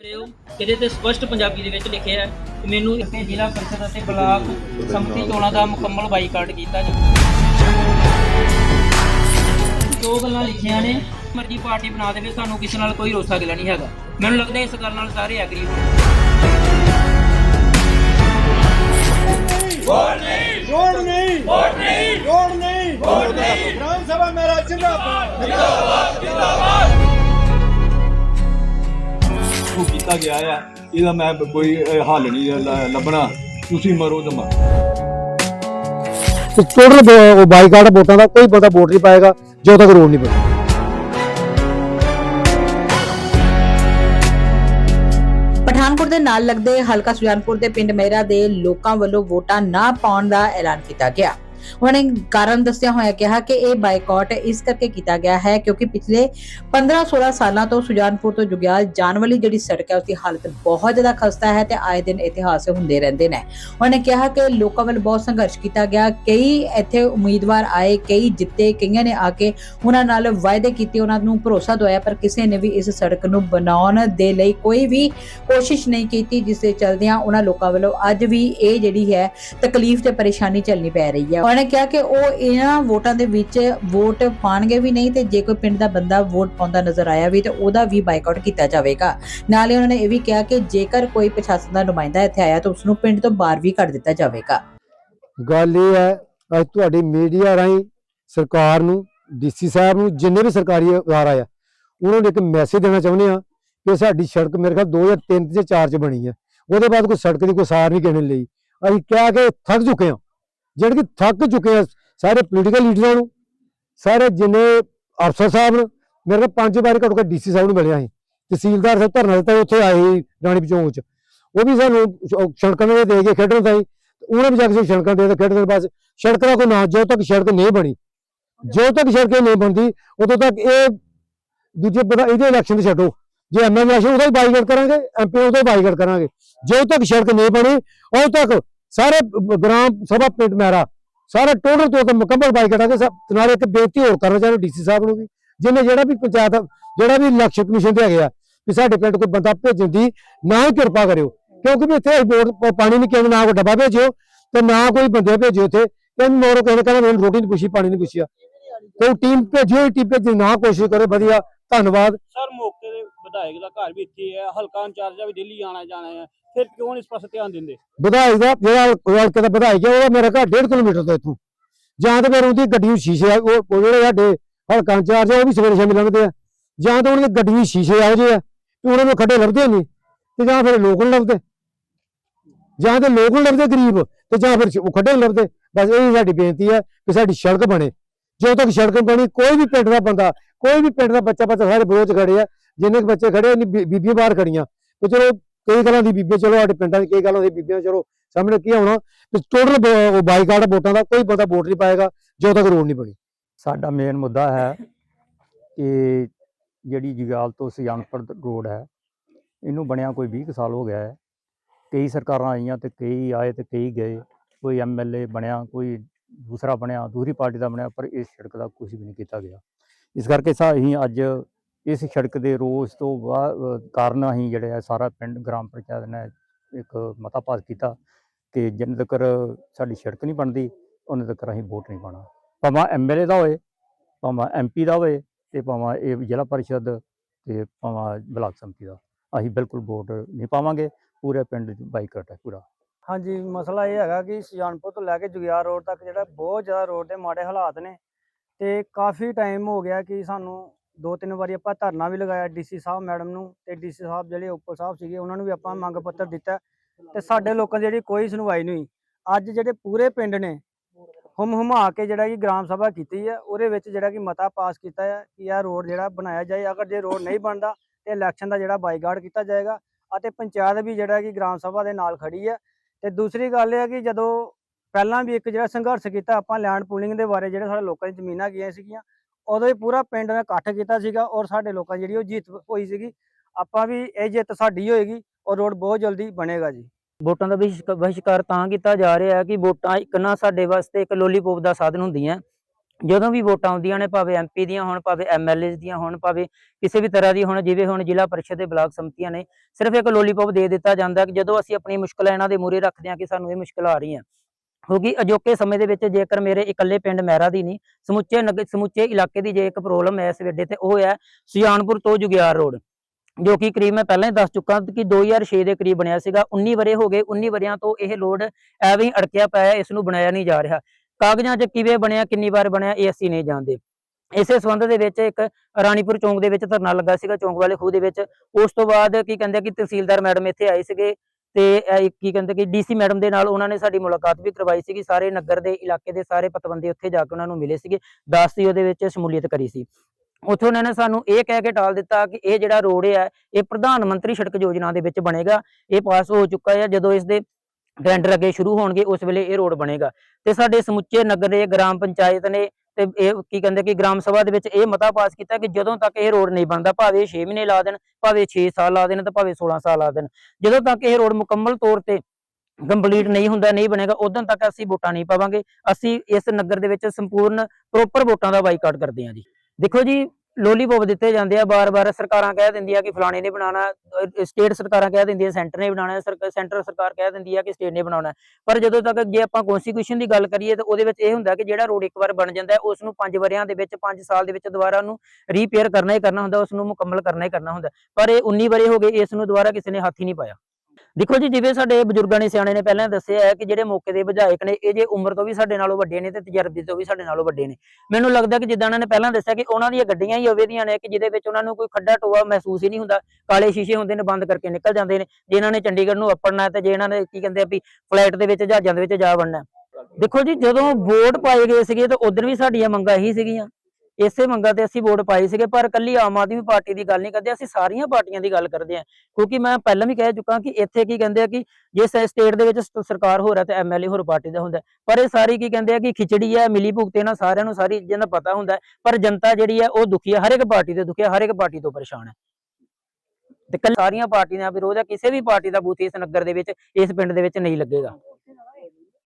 ਕਰਿਓ ਇਹਦੇ ਤੇ ਸਪਸ਼ਟ ਪੰਜਾਬੀ ਦੇ ਵਿੱਚ ਲਿਖਿਆ ਹੈ ਕਿ ਮੈਨੂੰ ਇੱਥੇ ਜ਼ਿਲ੍ਹਾ ਪਰਿਸ਼ਦ ਅਤੇ ਬਲਾਕ ਸੰਮਤੀ ਚੋਣਾਂ ਦਾ ਮੁਕੰਮਲ ਬਾਈਕਾਟ ਕੀਤਾ ਜੀ ਦੋ ਗੱਲਾਂ ਲਿਖੀਆਂ ਨੇ। ਮਰਜ਼ੀ ਪਾਰਟੀ ਬਣਾ ਦੇਵੇ ਸਾਨੂੰ ਕਿਸੇ ਨਾਲ ਕੋਈ ਰੋਸਾ ਗਿਲਾ ਨਹੀਂ ਹੈਗਾ। ਮੈਨੂੰ ਲੱਗਦਾ ਇਸ ਗੱਲ ਨਾਲ ਸਾਰੇ ਐਗਰੀ ਹੋਣ ਵੋਟ ਨਹੀਂ! ਵੋਟ ਨਹੀਂ! ਵੋਟ ਨਹੀਂ! ਵੋਟ ਨਹੀਂ! ਗ੍ਰਾਮ ਸਭਾ ਮੇਰਾ ਜਿੰਦਾਬਾਦ। ਉਹ ਕੀਤਾ ਗਿਆ ਆ ਇਹਦਾ ਮੈਂ ਕੋਈ ਹੱਲ ਨਹੀਂ ਲੱਭਣਾ। ਤੁਸੀਂ ਮਰੋ ਤੇ ਮਰੋ ਤੇ ਟੋਟਲ ਬਾਈਕਾਟ ਵੋਟਾਂ ਦਾ ਕੋਈ ਬੰਦਾ ਵੋਟ ਨਹੀਂ ਪਾਏਗਾ ਜਦੋਂ ਤੱਕ ਰੋਡ ਨਹੀਂ ਬਣਦਾ ਪਠਾਨਕੋਟ ਦੇ ਨਾਲ ਲੱਗਦੇ ਹਲਕਾ ਸੁਜਾਨਪੁਰ ਦੇ ਪਿੰਡ ਮਹਿਰਾ ਦੇ ਲੋਕਾਂ ਵੱਲੋਂ ਵੋਟਾਂ ਨਾ ਪਾਉਣ ਦਾ ਐਲਾਨ ਕੀਤਾ ਗਿਆ। ਉਹਨਾਂ ਨੇ ਕਾਰਨ ਦੱਸਿਆ ਹੋਇਆ ਕਿਹਾ ਕਿ ਇਹ ਬਾਈਕਾਟ ਇਸ ਕਰਕੇ ਕੀਤਾ ਗਿਆ ਹੈ ਕਿਉਂਕਿ ਪਿਛਲੇ 15-16 ਸਾਲਾਂ ਤੋਂ ਸੁਜਾਨਪੁਰ ਤੋਂ ਜੁਗਿਆਲ ਜਾਣ ਵਾਲੀ ਜਿਹੜੀ ਸੜਕ ਹੈ, ਉਸਦੀ ਹਾਲਤ ਬਹੁਤ ਜ਼ਿਆਦਾ ਖਸਤਾ ਹੈ ਤੇ ਆਏ ਦਿਨ ਇੱਥੇ ਹੁੰਦੇ ਰਹਿੰਦੇ ਨੇ। ਉਹਨਾਂ ਕਿਹਾ ਕਿ ਲੋਕਾਂ ਵੱਲ ਬਹੁਤ ਸੰਘਰਸ਼ ਕੀਤਾ ਗਿਆ, ਕਈ ਇੱਥੇ ਉਮੀਦਵਾਰ ਆਏ, ਕਈ ਜਿੱਤੇ, ਕਈਆਂ ਨੇ ਆ ਕੇ ਉਹਨਾਂ ਨਾਲ ਵਾਅਦੇ ਕੀਤੇ, ਉਹਨਾਂ ਨੂੰ ਭਰੋਸਾ ਦਵਾਇਆ, ਪਰ ਕਿਸੇ ਨੇ ਵੀ ਇਸ ਸੜਕ ਨੂੰ ਬਣਾਉਣ ਦੇ ਲਈ ਕੋਈ ਵੀ ਕੋਸ਼ਿਸ਼ ਨਹੀਂ ਕੀਤੀ, ਜਿਸ ਦੇ ਚਲਦਿਆਂ ਉਹਨਾਂ ਲੋਕਾਂ ਵੱਲੋਂ ਅੱਜ ਵੀ ਇਹ ਜਿਹੜੀ ਹੈ ਤਕਲੀਫ ਤੇ ਪਰੇਸ਼ਾਨੀ ਝੱਲਣੀ ਪੈ ਰਹੀ ਹੈ। ਉਹਨਾਂ ਨੇ ਕਿਹਾ ਕਿ ਉਹ ਇਹਨਾਂ ਵੋਟਾਂ ਦੇ ਵਿੱਚ ਵੋਟ ਪਾਣਗੇ ਵੀ ਨਹੀਂ ਤੇ ਜੇ ਕੋਈ ਪਿੰਡ ਦਾ ਬੰਦਾ ਵੋਟ ਪਾਉਂਦਾ ਨਜ਼ਰ ਆਇਆ ਵੀ ਤੇ ਉਹਦਾ ਵੀ ਬਾਈਕਾਟ ਕੀਤਾ ਜਾਵੇਗਾ। ਨਾਲੇ ਉਹਨਾਂ ਨੇ ਇਹ ਵੀ ਕਿਹਾ ਕਿ ਜੇਕਰ ਕੋਈ ਪ੍ਰਸ਼ਾਸਨ ਦਾ ਨੁਮਾਇੰਦਾ ਇੱਥੇ ਆਇਆ ਤਾਂ ਉਸ ਨੂੰ ਪਿੰਡ ਤੋਂ ਬਾਹਰ ਵੀ ਕੱਢ ਦਿੱਤਾ ਜਾਵੇਗਾ। ਗੱਲ ਇਹ ਹੈ, ਅੱਜ ਤੁਹਾਡੀ ਮੀਡੀਆ ਰਾਹੀਂ ਸਰਕਾਰ ਨੂੰ, ਡੀਸੀ ਸਾਹਿਬ ਨੂੰ, ਜਿੰਨੇ ਵੀ ਸਰਕਾਰੀ ਅਦਾਰਾ ਆ, ਉਹਨਾਂ ਨੂੰ ਇੱਕ ਮੈਸੇਜ ਦੇਣਾ ਚਾਹੁੰਦੇ ਆ ਕਿ ਸਾਡੀ ਸੜਕ ਮੇਰੇ ਖਿਆਲ 2003 ਤੇ 4 ਚ ਬਣੀ ਹੈ ਉਹਦੇ ਬਾਅਦ ਕੋਈ ਸੜਕ ਦੀ ਕੋਈ ਸਾਰ ਨਹੀਂ ਕਹਿਣ ਲਈ। ਅਸੀਂ ਕਹਿ ਕੇ ਥੱਕ ਚੁੱਕੇ ਆ ਜਿਹੜੇ ਕਿ ਥੱਕ ਚੁੱਕੇ ਆ ਸਾਰੇ ਪੋਲੀਟੀਕਲ ਲੀਡਰਾਂ ਨੂੰ, ਸਾਰੇ ਜਿੰਨੇ ਅਫਸਰ ਸਾਹਿਬ ਨੂੰ, ਮੇਰੇ ਕੋਲ ਪੰਜ ਵਾਰੀ ਘੱਟੋ ਘੱਟ ਡੀਸੀ ਸਾਹਿਬ ਨੂੰ ਮਿਲਿਆ ਸੀ, ਤਹਿਸੀਲਦਾਰ ਸਾਹਿਬ ਧਰਨਾ ਦਿੱਤਾ, ਉੱਥੇ ਆਏ ਸੀ ਰਾਣੀ ਪਚੌਂਕ ਚ। ਉਹ ਵੀ ਸਾਨੂੰ ਸੜਕਾਂ ਦੇ ਦੇ ਕੇ ਖੇਡਣ ਤਾਈ ਉਹਨਾਂ ਵੀ ਜਾ ਕੇ ਸੜਕਾਂ ਦੇ ਦੇ ਖੇਡਣ ਬਸ, ਸੜਕ ਦਾ ਕੋਈ ਨਾ ਜਦੋਂ ਤੱਕ ਸੜਕ ਨਹੀਂ ਬਣੀ, ਜਦੋਂ ਤੱਕ ਸੜਕ ਨਹੀਂ ਬਣਦੀ, ਉਦੋਂ ਤੱਕ ਇਹ ਦੂਜੇ ਪਤਾ ਇਹਦੇ ਇਲੈਕਸ਼ਨ ਤੇ ਛੱਡੋ, ਜੇ ਐਮਐਲਏ ਇਲੈਕਸ਼ਨ ਉਹਦਾ ਹੀ ਬਾਈਕਾਟ ਕਰਾਂਗੇ ਐਮਪੀ ਉਹਦਾ ਹੀ ਬਾਈਕਾਟ ਕਰਾਂਗੇ, ਜਦੋਂ ਤੱਕ ਸੜਕ ਨਹੀਂ ਬਣੀ, ਉਦੋਂ ਤੱਕ ਸਾਰੇ ਬ- ਗ੍ਰਾਮ ਸਭਾ ਪਿੰਡ ਮੈਰਾ, ਸਾਰਾ ਟੋਟਲ ਤੋਂ ਮੁਕੰਮਲ ਬਾਈਕਾਟ ਕਰਾਂਗੇ ਸਭ ਨਾਲੇ ਇੱਕ ਬੇਨਤੀ ਹੋਰ ਕਰਨਾ ਚਾਹੁੰਦਾ ਡੀਸੀ ਸਾਹਿਬ ਨੂੰ ਵੀ ਜਿਹਨੇ ਜਿਹੜਾ ਵੀ ਪੰਚਾਇਤ, ਜਿਹੜਾ ਵੀ ਇਲੈਕਸ਼ਨ ਕਮਿਸ਼ਨ ਤੇ ਹੈਗੇ ਆ, ਵੀ ਸਾਡੇ ਪਿੰਡ ਕੋਈ ਬੰਦਾ ਭੇਜਣ ਦੀ ਨਾ ਹੀ ਕਿਰਪਾ ਕਰਿਓ। ਕਿਉਂਕਿ ਵੀ ਇੱਥੇ ਅਸੀਂ ਪਾਣੀ ਨਹੀਂ ਕਹਿੰਦੇ ਨਾ ਕੋਈ ਡੱਬਾ ਭੇਜਿਓ, ਤੇ ਨਾ ਕੋਈ ਬੰਦੇ ਭੇਜਿਓ ਇੱਥੇ। ਤੇ ਮੋਰੋ ਕਹਿੰਦੇ ਕਹਿੰਦੇ ਮੈਨੂੰ ਰੋਟੀ ਨਹੀਂ ਪੁੱਛੀ, ਪਾਣੀ ਨਹੀਂ ਪੁੱਛਿਆ। ਕੋਈ ਟੀਮ ਭੇਜਿਓ ਟੀਮ ਭੇਜਣ ਨਾ ਕੋਸ਼ਿਸ਼ ਕਰੋ, ਵਧੀਆ, ਧੰਨਵਾਦ। ਸਰ ਵਿਧਾਇਕ ਦਾ ਘਰ ਵੀ ਇੱਥੇ ਹੈ, ਹਲਕਾ ਇੰਚਾਰਜ ਵੀ ਦਿੱਲੀ ਆਣਾ ਜਾਣਾ ਹੈ, ਫਿਰ ਕਿਉਂ ਨਹੀਂ ਇਸ ਪਾਸੇ ਧਿਆਨ ਦਿੰਦੇ? ਵਧਾਈ ਦਾ ਜਿਹੜਾ ਹਲਕੇ ਦਾ ਵਧਾਈ ਗਿਆ, ਉਹਦਾ ਮੇਰਾ ਘਰ 1.5 ਕਿਲੋਮੀਟਰ ਤੋਂ ਇੱਥੋਂ। ਜਾਂ ਤਾਂ ਫਿਰ ਉਹਦੀ ਗੱਡੀ ਨੂੰ ਸ਼ੀਸ਼ੇ ਆ, ਉਹ ਜਿਹੜੇ ਸਾਡੇ ਹਲਕਾ ਇੰਚਾਰਜ ਆ, ਉਹ ਵੀ ਸਵੇਰੇ ਸ਼ਾਮੀ ਲੰਘਦੇ ਆ। ਜਾਂ ਤਾਂ ਉਹਨਾਂ ਦੀ ਗੱਡੀ ਨੂੰ ਸ਼ੀਸ਼ੇ ਆਏ ਜੇ ਆ ਤੇ ਉਹਨਾਂ ਨੂੰ ਖੱਡੇ ਲੱਭਦੇ ਨਹੀਂ, ਤੇ ਜਾਂ ਫਿਰ ਲੋਕਲ ਨਹੀਂ ਲੱਭਦੇ। ਜਾਂ ਤੇ ਲੋਕਲ ਨਹੀਂ ਲੱਭਦੇ ਗਰੀਬ, ਤੇ ਜਾਂ ਫਿਰ ਉਹ ਖੱਡੇ ਨਹੀਂ ਲੱਭਦੇ। ਬਸ ਇਹ ਸਾਡੀ ਬੇਨਤੀ ਹੈ ਕਿ ਸਾਡੀ ਸੜਕ ਬਣੇ। ਜਦੋਂ ਤੱਕ ਸੜਕ ਬਣੀ, ਕੋਈ ਵੀ ਪਿੰਡ ਦਾ ਬੰਦਾ, ਕੋਈ ਵੀ ਪਿੰਡ ਦਾ ਬੱਚਾ ਬੱਚਾ ਸਾਰੇ ਵਿਰੋਧ ਖੜੇ ਆ ਜਿੰਨੇ ਕੁ ਬੱਚੇ ਖੜੇ ਆ, ਬੀ- ਬੀਬੀਆਂ ਬਾਹਰ ਖੜੀਆਂ। ਤੇ ਚਲੋ ਕਈ ਗੱਲਾਂ ਦੀ ਬੀਬੀਆਂ ਚਲੋ ਸਾਡੇ ਪਿੰਡਾਂ ਦੀ ਕਈ ਗੱਲਾਂ ਦੀ ਬੀਬੀਆਂ ਚਲੋ ਸਾਹਮਣੇ ਕੀ ਆਉਣਾ ਤੇ ਟੋਟਲ ਬਾਈਕਾਟ ਵੋਟਾਂ ਦਾ ਕੋਈ ਬੰਦਾ ਵੋਟ ਨਹੀਂ ਪਾਏਗਾ ਜਦੋਂ ਤੱਕ ਰੋਡ ਨਹੀਂ ਬਣੀ। ਸਾਡਾ ਮੇਨ ਮੁੱਦਾ ਹੈ ਕਿ ਜਿਹੜੀ ਜਗਾਲ ਤੋਂ ਸੁਜਾਨਪੁਰ ਰੋਡ ਹੈ ਇਹਨੂੰ ਬਣਿਆ ਕੋਈ 20 ਕੁ ਸਾਲ ਹੋ ਗਿਆ ਹੈ। ਕਈ ਸਰਕਾਰਾਂ ਆਈਆਂ ਤੇ ਕਈ ਆਏ ਤੇ ਕਈ ਗਏ ਕੋਈ ਐਮਐਲਏ ਬਣਿਆ ਕੋਈ ਦੂਸਰਾ ਬਣਿਆ ਦੂਸਰੀ ਪਾਰਟੀ ਦਾ ਬਣਿਆ ਪਰ ਇਸ ਸੜਕ ਦਾ ਕੁਝ ਵੀ ਨਹੀਂ ਕੀਤਾ ਗਿਆ। ਇਸ ਕਰਕੇ ਸਾ ਅਸੀਂ ਅੱਜ ਇਸ ਸੜਕ ਦੇ ਰੋਸ ਤੋਂ ਬਾਅਦ ਕਾਰਨ ਅਸੀਂ ਜਿਹੜੇ ਸਾਰਾ ਪਿੰਡ ਗ੍ਰਾਮ ਪੰਚਾਇਤ ਨੇ ਇੱਕ ਮਤਾ ਪਾਸ ਕੀਤਾ ਕਿ ਜਿੰਨੇ ਤੱਕ ਸਾਡੀ ਸੜਕ ਨਹੀਂ ਬਣਦੀ, ਉਹਨੇ ਤੱਕ ਅਸੀਂ ਵੋਟ ਨਹੀਂ ਪਾਣਾ ਭਾਵੇਂ ਐਮਐਲਏ ਦਾ ਹੋਏ, ਭਾਵੇਂ ਐਮਪੀ ਦਾ ਹੋਏ ਤੇ ਭਾਵੇਂ ਇਹ ਜ਼ਿਲ੍ਹਾ ਪਰਿਸ਼ਦ ਤੇ ਭਾਵੇਂ ਬਲਾਕ ਸੰਮਤੀ ਦਾ, ਅਸੀਂ ਬਿਲਕੁਲ ਵੋਟ ਨਹੀਂ ਪਾਵਾਂਗੇ। ਪੂਰੇ ਪਿੰਡ 'ਚ ਬਾਈਕਾਟ ਹੈ ਪੂਰਾ। ਹਾਂਜੀ, ਮਸਲਾ ਇਹ ਹੈਗਾ ਕਿ ਸੁਜਾਨਪੁਰ ਤੋਂ ਲੈ ਕੇ ਜੁਗਿਆਰ ਰੋਡ ਤੱਕ ਜਿਹੜਾ ਬਹੁਤ ਜ਼ਿਆਦਾ ਰੋਡ ਦੇ ਮਾੜੇ ਹਾਲਾਤ ਨੇ ਤੇ ਕਾਫੀ ਟਾਈਮ ਹੋ ਗਿਆ ਕਿ ਸਾਨੂੰ ਦੋ ਤਿੰਨ ਵਾਰੀ ਆਪਾਂ ਧਰਨਾ ਵੀ ਲਗਾਇਆ ਡੀਸੀ ਸਾਹਿਬ ਮੈਡਮ ਨੂੰ ਤੇ ਡੀਸੀ ਸਾਹਿਬ ਜਿਹੜੇ ਉੱਪਰ ਸਾਹਿਬ ਸੀਗੇ, ਉਹਨਾਂ ਨੂੰ ਵੀ ਆਪਾਂ ਮੰਗ ਪੱਤਰ ਦਿੱਤਾ ਤੇ ਸਾਡੇ ਲੋਕਾਂ ਦੀ ਜਿਹੜੀ ਕੋਈ ਸੁਣਵਾਈ ਨਹੀਂ ਹੋਈ। ਅੱਜ ਜਿਹੜੇ ਪੂਰੇ ਪਿੰਡ ਨੇ ਹੁਮ ਹੁਮਾ ਕੇ ਜਿਹੜਾ ਕਿ ਗ੍ਰਾਮ ਸਭਾ ਕੀਤੀ ਹੈ ਉਹਦੇ ਵਿੱਚ ਜਿਹੜਾ ਕਿ ਮਤਾ ਪਾਸ ਕੀਤਾ ਹੈ ਕਿ ਇਹ ਰੋਡ ਜਿਹੜਾ ਬਣਾਇਆ ਜਾਏ। ਅਗਰ ਜੇ ਰੋਡ ਨਹੀਂ ਬਣਦਾ ਤੇ ਇਲੈਕਸ਼ਨ ਦਾ ਜਿਹੜਾ ਬਾਈਕਾਟ ਕੀਤਾ ਜਾਏਗਾ ਅਤੇ ਪੰਚਾਇਤ ਵੀ ਜਿਹੜਾ ਕਿ ਗ੍ਰਾਮ ਸਭਾ ਦੇ ਨਾਲ ਖੜੀ ਹੈ ਤੇ ਦੂਸਰੀ ਗੱਲ ਇਹ ਹੈ ਕਿ ਜਦੋਂ ਪਹਿਲਾਂ ਵੀ ਇੱਕ ਜਿਹੜਾ ਸੰਘਰਸ਼ ਕੀਤਾ, ਆਪਾਂ ਲੈਂਡ ਪੂਲਿੰਗ ਦੇ ਬਾਰੇ ਜਿਹੜੇ ਸਾਡੇ ਲੋਕਾਂ ਦੀ ਜ਼ਮੀਨਾਂ ਗਈਆਂ ਸੀਗੀਆਂ ਉਦੋਂ ਹੀ ਪੂਰਾ ਪਿੰਡ ਨੇ ਇਕੱਠ ਕੀਤਾ ਸੀਗਾ ਔਰ ਸਾਡੇ ਲੋਕਾਂ ਜਿਹੜੀ ਉਹ ਜਿੱਤ ਹੋਈ ਸੀਗੀ। ਆਪਾਂ ਵੀ ਇਹ ਜਿੱਤ ਸਾਡੀ ਹੋਏਗੀ ਔਰ ਰੋਡ ਬਹੁਤ ਜਲਦੀ ਬਣੇਗਾ ਜੀ। ਵੋਟਾਂ ਦਾ ਬਹਿਸ਼ਕਾਰ ਤਾਂ ਕੀਤਾ ਜਾ ਰਿਹਾ ਹੈ ਕਿ ਵੋਟਾਂ ਇੱਕ ਨਾ ਸਾਡੇ ਵਾਸਤੇ ਇੱਕ ਲੋਲੀਪੌਪ ਦਾ ਸਾਧਨ ਹੁੰਦੀਆਂ ਜਦੋਂ ਵੀ ਵੋਟਾਂ ਆਉਂਦੀਆਂ ਨੇ, ਭਾਵੇਂ ਐਮਪੀ ਦੀਆਂ ਹੋਣ, ਭਾਵੇਂ ਐਮਐਲਏ ਦੀਆਂ ਹੋਣ, ਭਾਵੇਂ ਕਿਸੇ ਵੀ ਤਰ੍ਹਾਂ ਦੀ ਹੋਣ, ਜਿਵੇਂ ਹੁਣ ਜ਼ਿਲ੍ਹਾ ਪਰਿਸ਼ਦ ਦੇ ਬਲਾਕ ਸੰਮਤੀਆਂ ਨੇ, ਸਿਰਫ ਇੱਕ ਲੋਲੀਪੌਪ ਦੇ ਦਿੱਤਾ ਜਾਂਦਾ ਕਿ ਜਦੋਂ ਅਸੀਂ ਆਪਣੀ ਮੁਸ਼ਕਲਾਂ ਇਹਨਾਂ ਦੇ ਮੂਹਰੇ ਰੱਖਦੇ ਹਾਂ ਕਿ ਸਾਨੂੰ ਇਹ ਮੁਸ਼ਕਲ ਆ ਰਹੀ ਹੈ ਕਿਉਂਕਿ ਅਜੋਕੇ ਸਮੇਂ ਦੇ ਵਿੱਚ ਜੇਕਰ ਮੇਰੇ ਇਕੱਲੇ ਪਿੰਡ ਮਹਿਰਾ ਦੀ ਨਹੀਂ, ਸਮੁੱਚੇ ਨਗਰ ਸਮੁੱਚੇ ਇਲਾਕੇ ਦੀ ਜੇ ਇੱਕ ਪ੍ਰੋਬਲਮ ਹੈ ਇਸ ਵੇਲੇ ਤੇ ਉਹ ਹੈ ਸੁਜਾਨਪੁਰ ਤੋਂ ਜੁਗਿਆਰ ਰੋਡ, ਜੋ ਕਿ ਕਰੀਬ ਮੈਂ ਪਹਿਲਾਂ ਹੀ ਦੱਸ ਚੁੱਕਾ ਕਿ 2006 ਦੇ ਕਰੀਬ ਬਣਿਆ ਸੀਗਾ 19 ਵਰੇ ਹੋ ਗਏ 19 ਵਰਿਆਂ ਤੋਂ ਇਹ ਰੋਡ ਐਵੇਂ ਹੀ ਅੜਕਿਆ ਪਿਆ ਹੈ ਇਸ ਨੂੰ ਬਣਾਇਆ ਨਹੀਂ ਜਾ ਰਿਹਾ। ਕਾਗਜ਼ਾਂ 'ਚ ਕਿਵੇਂ ਬਣਿਆ, ਕਿੰਨੀ ਵਾਰ ਬਣਿਆ, ਇਹ ਅਸੀਂ ਨਹੀਂ ਜਾਣਦੇ। ਇਸੇ ਸੰਬੰਧ ਦੇ ਵਿੱਚ ਇੱਕ ਰਾਣੀਪੁਰ ਚੌਂਕ ਦੇ ਵਿੱਚ ਧਰਨਾ ਲੱਗਾ ਸੀਗਾ, ਚੌਂਕ ਵਾਲੇ ਖੂਹ ਦੇ ਵਿੱਚ। ਉਸ ਤੋਂ ਬਾਅਦ ਕੀ ਕਹਿੰਦੇ ਕਿ ਤਹਿਸੀਲਦਾਰ ਮੈਡਮ ਇੱਥੇ ਆਏ ਸੀਗੇ ਤੇ ਕੀ ਕਹਿੰਦੇ ਕਿ ਡੀਸੀ ਮੈਡਮ ਦੇ ਨਾਲ ਉਹਨਾਂ ਨੇ ਸਾਡੀ ਮੁਲਾਕਾਤ ਵੀ ਕਰਵਾਈ ਸੀਗੀ, ਸਾਰੇ ਨਗਰ ਦੇ ਇਲਾਕੇ ਦੇ ਸਾਰੇ ਪਤਵੰਦੇ ਉੱਥੇ ਜਾ ਕੇ ਉਹਨਾਂ ਨੂੰ ਮਿਲੇ ਸੀਗੇ 10 ਦੀ ਉਹਦੇ ਵਿੱਚ ਸ਼ਮੂਲੀਅਤ ਕਰੀ ਸੀ। ਉੱਥੇ ਉਹਨਾਂ ਨੇ ਸਾਨੂੰ ਇਹ ਕਹਿ ਕੇ ਟਾਲ ਦਿੱਤਾ ਕਿ ਇਹ ਜਿਹੜਾ ਰੋਡ ਹੈ, ਇਹ ਪ੍ਰਧਾਨ ਮੰਤਰੀ ਸੜਕ ਯੋਜਨਾ ਦੇ ਵਿੱਚ ਬਣੇਗਾ, ਇਹ ਪਾਸ ਹੋ ਚੁੱਕਾ ਹੈ, ਜਦੋਂ ਇਸ ਦੇ ਟੈਂਡਰ ਅੱਗੇ ਸ਼ੁਰੂ ਹੋਣਗੇ, ਉਸ ਵੇਲੇ ਇਹ ਰੋਡ ਬਣੇਗਾ। ਤੇ ਸਾਡੇ ਸਮੁੱਚੇ ਨਗਰ ਦੇ ਗ੍ਰਾਮ ਪੰਚਾਇਤ ਨੇ ਤੇ ਇਹ ਕੀ ਕਹਿੰਦੇ ਕਿ ਗ੍ਰਾਮ ਸਭਾ ਦੇ ਵਿੱਚ ਇਹ ਮਤਾ ਪਾਸ ਕੀਤਾ ਕਿ ਜਦੋਂ ਤੱਕ ਇਹ ਰੋਡ ਨਹੀਂ ਬਣਦਾ, ਭਾਵੇਂ 6 ਮਹੀਨੇ ਲਾ ਦੇਣ, ਭਾਵੇਂ 6 ਸਾਲ ਲਾ ਦੇਣ ਤੇ ਭਾਵੇਂ 16 ਸਾਲ ਲਾ ਦੇਣ, ਜਦੋਂ ਤੱਕ ਇਹ ਰੋਡ ਮੁਕੰਮਲ ਤੌਰ ਤੇ ਕੰਪਲੀਟ ਨਹੀਂ ਹੁੰਦਾ, ਨਹੀਂ ਬਣੇਗਾ, ਉਦੋਂ ਤੱਕ ਅਸੀਂ ਵੋਟਾਂ ਨਹੀਂ ਪਾਵਾਂਗੇ। ਅਸੀਂ ਇਸ ਨਗਰ ਦੇ ਵਿੱਚ ਸੰਪੂਰਨ ਪ੍ਰੋਪਰ ਵੋਟਾਂ ਦਾ ਬਾਈਕਾਟ ਕਰਦੇ ਹਾਂ ਜੀ। ਦੇਖੋ ਜੀ ਲੋਲੀਪੌਪ ਦਿੱਤੇ ਜਾਂਦੇ ਆ, ਬਾਰ-ਬਾਰ ਸਰਕਾਰਾਂ ਕਹਿ ਦਿੰਦੀਆਂ ਕਿ ਫਲਾਣੇ ਨੇ ਬਣਾਉਣਾ ਸਟੇਟ ਸਰਕਾਰਾਂ ਕਹਿ ਦਿੰਦੀਆਂ, ਸੈਂਟਰ ਨੇ ਬਣਾਉਣਾ ਸੈਂਟਰ ਸਰਕਾਰ ਕਹਿ ਦਿੰਦੀ ਆ ਕਿ ਸਟੇਟ ਨੇ ਬਣਾਉਣਾ। ਪਰ ਜਦੋਂ ਤੱਕ ਜੇ ਆਪਾਂ ਕਨਸਟੀਟਿਊਸ਼ਨ ਦੀ ਗੱਲ ਕਰੀਏ, ਤਾਂ ਉਹਦੇ ਵਿੱਚ ਇਹ ਹੁੰਦਾ ਕਿ ਜਿਹੜਾ ਰੋਡ ਇੱਕ ਵਾਰ ਬਣ ਜਾਂਦਾ ਹੈ ਉਸ ਨੂੰ 5 ਵਰਿਆਂ ਦੇ ਵਿੱਚ 5 ਸਾਲ ਦੇ ਵਿੱਚ ਦੁਬਾਰਾ ਉਹਨੂੰ ਰੀਪੇਅਰ ਕਰਨਾ ਹੀ ਕਰਨਾ ਹੁੰਦਾ ਉਸ ਨੂੰ ਮੁਕੰਮਲ ਕਰਨਾ ਹੀ ਕਰਨਾ ਹੁੰਦਾ। ਪਰ ਇਹ 19 ਵਰੇ ਹੋ ਗਏ, ਇਸ ਨੂੰ ਦੁਬਾਰਾ ਕਿਸੇ ਨੇ ਹੱਥ ਹੀ ਨਹੀਂ ਪਾਇਆ। ਦੇਖੋ ਜੀ, ਜਿਵੇਂ ਸਾਡੇ ਬਜ਼ੁਰਗਾਂ ਨੇ, ਸਿਆਣੇ ਨੇ ਪਹਿਲਾਂ ਦੱਸਿਆ ਹੈ ਕਿ ਜਿਹੜੇ ਮੌਕੇ ਦੇ ਵਿਧਾਇਕ ਨੇ, ਇਹ ਜੇ ਉਮਰ ਤੋਂ ਵੀ ਸਾਡੇ ਨਾਲੋਂ ਵੱਡੇ ਨੇ ਤੇ ਤਜਰਬੇ ਤੋਂ ਵੀ ਸਾਡੇ ਨਾਲੋਂ ਵੱਡੇ ਨੇ। ਮੈਨੂੰ ਲੱਗਦਾ ਕਿ ਜਿੱਦਾਂ ਉਹਨਾਂ ਨੇ ਪਹਿਲਾਂ ਦੱਸਿਆ ਕਿ ਉਹਨਾਂ ਦੀਆਂ ਗੱਡੀਆਂ ਹੀ ਹੋਵੇ ਦੀਆਂ ਨੇ ਕਿ ਜਿਹਦੇ ਵਿੱਚ ਉਹਨਾਂ ਨੂੰ ਕੋਈ ਖੱਡਾ ਟੋਆ ਮਹਿਸੂਸ ਹੀ ਨਹੀਂ ਹੁੰਦਾ, ਕਾਲੇ ਸ਼ੀਸ਼ੇ ਹੁੰਦੇ ਨੇ, ਬੰਦ ਕਰਕੇ ਨਿਕਲ ਜਾਂਦੇ ਨੇ। ਜੇ ਇਹਨਾਂ ਨੇ ਚੰਡੀਗੜ੍ਹ ਨੂੰ ਅੱਪੜਨਾ ਤੇ ਜੇ ਇਹਨਾਂ ਨੇ ਕੀ ਕਹਿੰਦੇ ਆ ਵੀ ਫਲਾਈਟ ਦੇ ਵਿੱਚ ਜਹਾਜ਼ਾਂ ਦੇ ਵਿੱਚ ਜਾ ਵੜਨਾ ਦੇਖੋ ਜੀ, ਜਦੋਂ ਵੋਟ ਪਾਏ ਗਏ ਸੀਗੇ ਤਾਂ ਉਦੋਂ ਵੀ ਸਾਡੀਆਂ ਮੰਗਾਂ ਇਹੀ ਸੀਗੀਆਂ। ਇਸੇ ਮੰਗਾਂ ਤੇ ਅਸੀਂ ਵੋਟ ਪਾਈ ਸੀਗੇ, ਪਰ ਕੱਲੀ ਆਮ ਆਦਮੀ ਪਾਰਟੀ ਦੀ ਗੱਲ ਨਹੀਂ ਕਰਦੇ, ਅਸੀਂ ਸਾਰੀਆਂ ਪਾਰਟੀਆਂ ਦੀ ਗੱਲ ਕਰਦੇ ਹਾਂ। ਕਿਉਂਕਿ ਮੈਂ ਪਹਿਲਾਂ ਵੀ ਕਹਿ ਚੁੱਕਾ ਕਿ ਇੱਥੇ ਕੀ ਕਹਿੰਦੇ ਆ ਕਿ ਜੇ ਸਟੇਟ ਦੇ ਵਿੱਚ ਸਰਕਾਰ ਹੋ ਰਿਹਾ ਤੇ ਐਮਐਲਏ ਹੋਰ ਪਾਰਟੀ ਦਾ ਹੁੰਦਾ ਪਰ ਇਹ ਸਾਰੀ ਕੀ ਕਹਿੰਦੇ ਆ ਕਿ ਖਿਚੜੀ ਹੈ, ਮਿਲੀ ਭੁਗਤੇ ਨਾਲ ਸਾਰਿਆਂ ਨੂੰ, ਸਾਰੀ ਚੀਜ਼ਾਂ ਦਾ ਪਤਾ ਹੁੰਦਾ ਪਰ ਜਨਤਾ ਜਿਹੜੀ ਹੈ ਉਹ ਦੁਖੀ ਹੈ, ਹਰ ਇੱਕ ਪਾਰਟੀ ਦੇ ਦੁਖੀ ਹੈ, ਹਰ ਇੱਕ ਪਾਰਟੀ ਤੋਂ ਪਰੇਸ਼ਾਨ ਹੈ। ਤੇ ਕੱਲ ਸਾਰੀਆਂ ਪਾਰਟੀਆਂ ਦਾ ਵਿਰੋਧ ਹੈ, ਕਿਸੇ ਵੀ ਪਾਰਟੀ ਦਾ ਬੂਥ ਇਸ ਨਗਰ ਦੇ ਵਿੱਚ, ਇਸ ਪਿੰਡ ਦੇ ਵਿੱਚ ਨਹੀਂ ਲੱਗੇਗਾ।